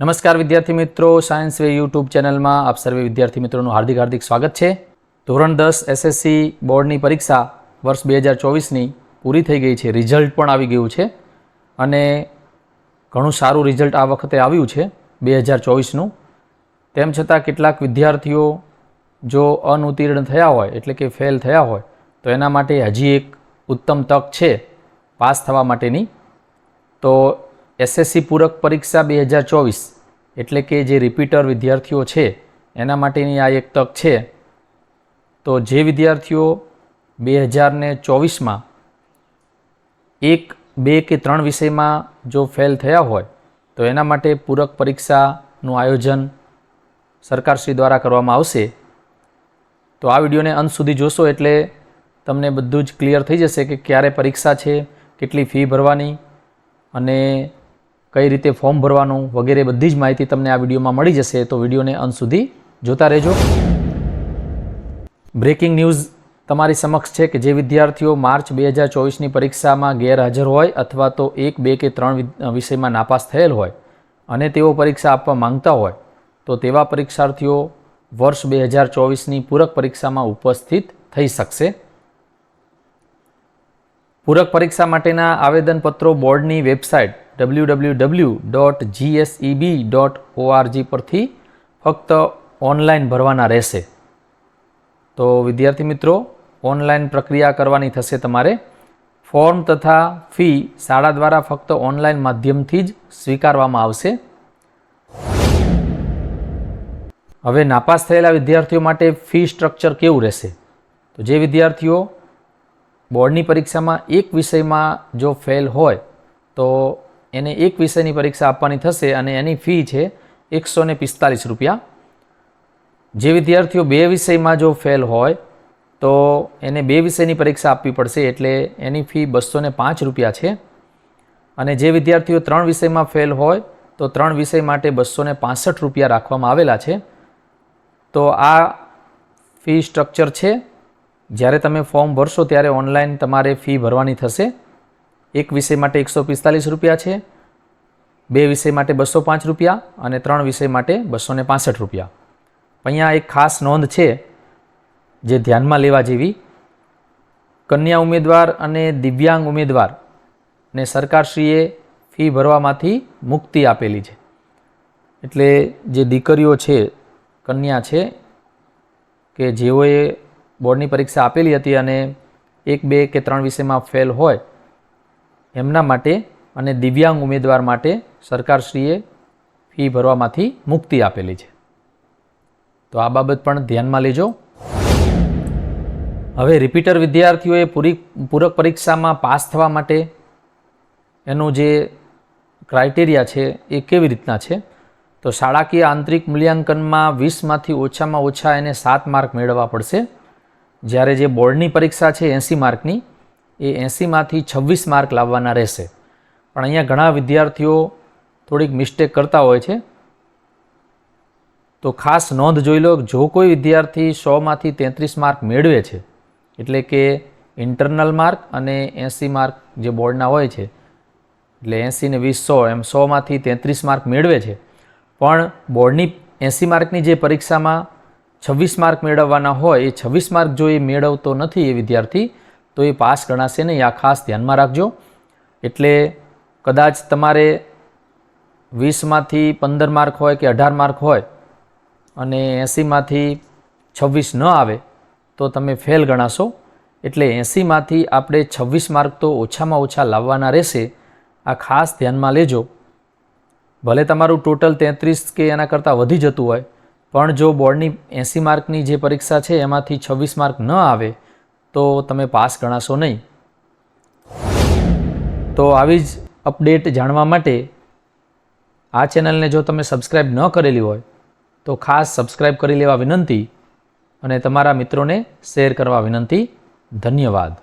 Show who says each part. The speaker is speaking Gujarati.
Speaker 1: નમસ્કાર વિદ્યાર્થી મિત્રો સાયન્સ વે યુટ્યુબ ચેનલમાં આપ સર્વે વિદ્યાર્થી મિત્રોનું હાર્દિક હાર્દિક સ્વાગત છે. ધોરણ દસ એસએસસી બોર્ડની પરીક્ષા વર્ષ બે હજાર ચોવીસની પૂરી થઈ ગઈ છે. રિઝલ્ટ પણ આવી ગયું છે અને ઘણું સારું રિઝલ્ટ આ વખતે આવ્યું છે બે હજાર ચોવીસનું. તેમ છતાં કેટલાક વિદ્યાર્થીઓ જો અનુત્તીર્ણ થયા હોય, એટલે કે ફેલ થયા હોય, તો એના માટે હજી એક ઉત્તમ તક છે પાસ થવા માટેની. તો એસએસસી પૂરક પરીક્ષા બે હજાર ચોવીસ એટલે કે જે રિપીટર વિદ્યાર્થીઓ છે, એના માટેની આ એક તક છે. તો જે વિદ્યાર્થીઓ બે હજારને ચોવીસમાં એક, બે કે ત્રણ વિષયમાં જો ફેલ થયા હોય, તો એના માટે પૂરક પરીક્ષાનું આયોજન સરકારશ્રી દ્વારા કરવામાં આવશે. તો આ વિડીયોને અંત સુધી જોશો એટલે તમને બધું જ ક્લિયર થઈ જશે કે ક્યારે પરીક્ષા છે, કેટલી ફી ભરવાની અને કઈ રીતે ફોર્મ ભરવાનું વગેરે બધી જ માહિતી તમને આ વિડીયોમાં મળી જશે. તો વિડીયોને અંત સુધી જોતા રહેજો. બ્રેકિંગ ન્યૂઝ તમારી સમક્ષ છે કે જે વિદ્યાર્થીઓ માર્ચ બે હજાર ચોવીસની પરીક્ષામાં ગેરહાજર હોય અથવા તો એક, બે કે ત્રણ વિષયમાં નાપાસ થયેલ હોય અને તેઓ પરીક્ષા આપવા માંગતા હોય, તો તેવા પરીક્ષાર્થીઓ વર્ષ બે હજાર ચોવીસની પૂરક પરીક્ષામાં ઉપસ્થિત થઈ શકશે. પૂરક પરીક્ષા માટેના આવેદનપત્રો બોર્ડની website W W W dot GSEB dot ORG પરથી ફક્ત ઓનલાઈન ભરવાના રહેશે. તો વિદ્યાર્થી મિત્રો, ઓનલાઈન પ્રક્રિયા કરવાની થશે તમારે. ફોર્મ તથા ફી શાળા દ્વારા ફક્ત ઓનલાઈન માધ્યમથી જ સ્વીકારવામાં આવશે. હવે નાપાસ થયેલા વિદ્યાર્થીઓ માટે ફી સ્ટ્રક્ચર કેવું રહેશે? તો જે વિદ્યાર્થીઓ બોર્ડની પરીક્ષામાં એક વિષયમાં જો ફેલ હોય, તો એને એક વિષયની પરીક્ષા આપવાની થશે અને એની ફી છે એકસો ને પિસ્તાલીસ રૂપિયા. જે વિદ્યાર્થીઓ બે વિષયમાં જો ફેલ હોય, તો એને બે વિષયની પરીક્ષા આપવી પડશે એટલે એની ફી બસો ને પાંચ રૂપિયા છે. અને જે વિદ્યાર્થીઓ ત્રણ વિષયમાં ફેલ હોય, તો ત્રણ વિષય માટે બસો ને રૂપિયા રાખવામાં આવેલા છે. તો આ ફી સ્ટ્રક્ચર છે. જ્યારે તમે ફોર્મ ભરશો ત્યારે ઓનલાઈન તમારે ફી ભરવાની થશે. એક વિષય માટે એકસો પિસ્તાલીસ રૂપિયા છે, બે વિષય માટે બસો પાંચ રૂપિયા અને ત્રણ વિષય માટે બસો ને પાસઠ રૂપિયા. અહીંયા એક ખાસ નોંધ છે, જે ધ્યાનમાં લેવા જેવી. કન્યા ઉમેદવાર અને દિવ્યાંગ ઉમેદવાર ને સરકારશ્રીએ ફી ભરવામાંથી મુક્તિ આપેલી છે. એટલે જે દીકરીઓ છે, કન્યા છે, કે જેઓએ બોર્ડની પરીક્ષા આપેલી હતી અને એક, બે કે ત્રણ વિષયમાં ફેલ હોય એમના માટે અને દિવ્યાંગ ઉમેદવાર માટે સરકારશ્રીએ ફી ભરવામાંથી મુક્તિ આપેલી છે. તો આ બાબત પણ ધ્યાનમાં લેજો. હવે રિપીટર વિદ્યાર્થીઓએ પૂરી, પૂરક પરીક્ષામાં પાસ થવા માટે એનું જે ક્રાઇટેરિયા છે એ કેવી રીતના છે? તો શાળાકીય આંતરિક મૂલ્યાંકનમાં વીસમાંથી ઓછામાં ઓછા એને સાત માર્ક મેળવવા પડશે. જ્યારે જે બોર્ડની પરીક્ષા છે એંસી માર્કની, એ એંસીમાંથી છવ્વીસ માર્ક લાવવાના રહેશે. પણ અહીંયા ઘણા વિદ્યાર્થીઓ થોડીક મિસ્ટેક કરતા હોય છે. તો ખાસ નોંધ જોઈ લો, જો કોઈ વિદ્યાર્થી સોમાંથી તેત્રીસ માર્ક મેળવે છે, એટલે કે ઇન્ટરનલ માર્ક અને એંસી માર્ક જે બોર્ડના હોય છે, એટલે એંસી ને વીસ સો, એમ સોમાંથી તેત્રીસ માર્ક મેળવે છે. પણ બોર્ડની એંસી માર્કની જે પરીક્ષામાં છવ્વીસ માર્ક મેળવવાના હોય, એ છવ્વીસ માર્ક જો એ મેળવતો નથી એ વિદ્યાર્થી, તો એ પાસ ગણાશે નહીં. આ ખાસ ધ્યાનમાં રાખજો. એટલે કદાચ તમારે વીસમાંથી પંદર માર્ક હોય કે અઢાર માર્ક હોય અને એંસીમાંથી છવ્વીસ ન આવે, તો તમે ફેલ ગણાશો. એટલે એંસીમાંથી આપણે છવ્વીસ માર્ક તો ઓછામાં ઓછા લાવવાના રહેશે. આ ખાસ ધ્યાનમાં લેજો. ભલે તમારું ટોટલ તેત્રીસ કે એના કરતાં વધી જતું હોય પણ જો બોર્ડની એંસી માર્કની જે પરીક્ષા છે એમાંથી છવ્વીસ માર્ક ન આવે, તો તમે પાસ ગણાશો નહીં. તો આવી જ અપડેટ જાણવા માટે આ ચેનલને જો તમે સબસ્ક્રાઈબ ન કરેલી હોય, તો ખાસ સબસ્ક્રાઈબ કરી લેવા વિનંતી અને તમારા મિત્રોને શેર કરવા વિનંતી. ધન્યવાદ.